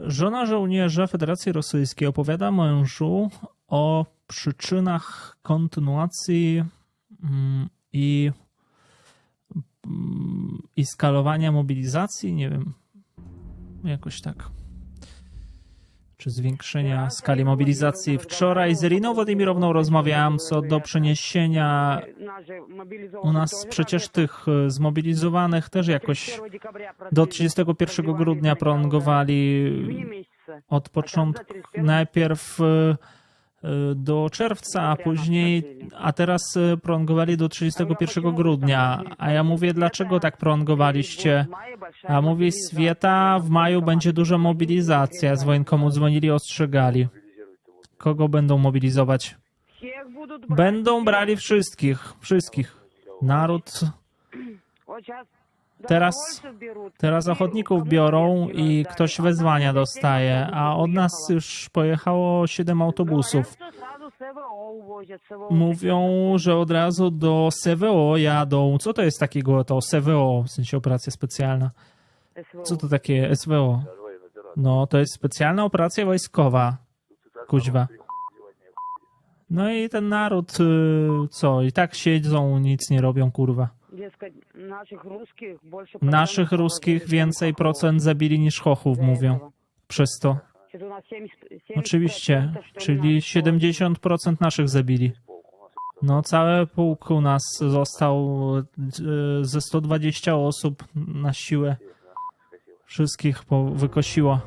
Żona żołnierza Federacji Rosyjskiej opowiada mężu o przyczynach kontynuacji mm, i, mm, i skalowania mobilizacji. Nie wiem, jakoś tak. Czy zwiększenia skali mobilizacji. Wczoraj z Iriną Władimirowną rozmawiałam co do przeniesienia u nas przecież tych e, zmobilizowanych też jakoś do 31 grudnia prolongowali od początku najpierw e, do czerwca, a później, a teraz e, prolongowali do 31 grudnia. A ja mówię, dlaczego tak prolongowaliście? A mówi Swieta, w maju będzie duża mobilizacja. Z wojenkomu dzwonili, ostrzegali. Kogo będą mobilizować? Będą brali wszystkich, wszystkich. Naród Teraz- Teraz ochotników biorą i ktoś wezwania dostaje, a od nas już pojechało 7 autobusów. Mówią, że od razu do SWO jadą. Co to jest takiego to SWO, w sensie operacja specjalna? Co to takie SWO? No, to jest specjalna operacja wojskowa. Kuźwa. No i ten naród, y, co, i tak siedzą, nic nie robią, kurwa. Naszych ruskich więcej procent zabili niż Chochów, mówią. Przez to. Oczywiście, czyli 70% naszych zabili. No, cały pułk u nas został e, ze 120 osób na siłę. Wszystkich wykosiło.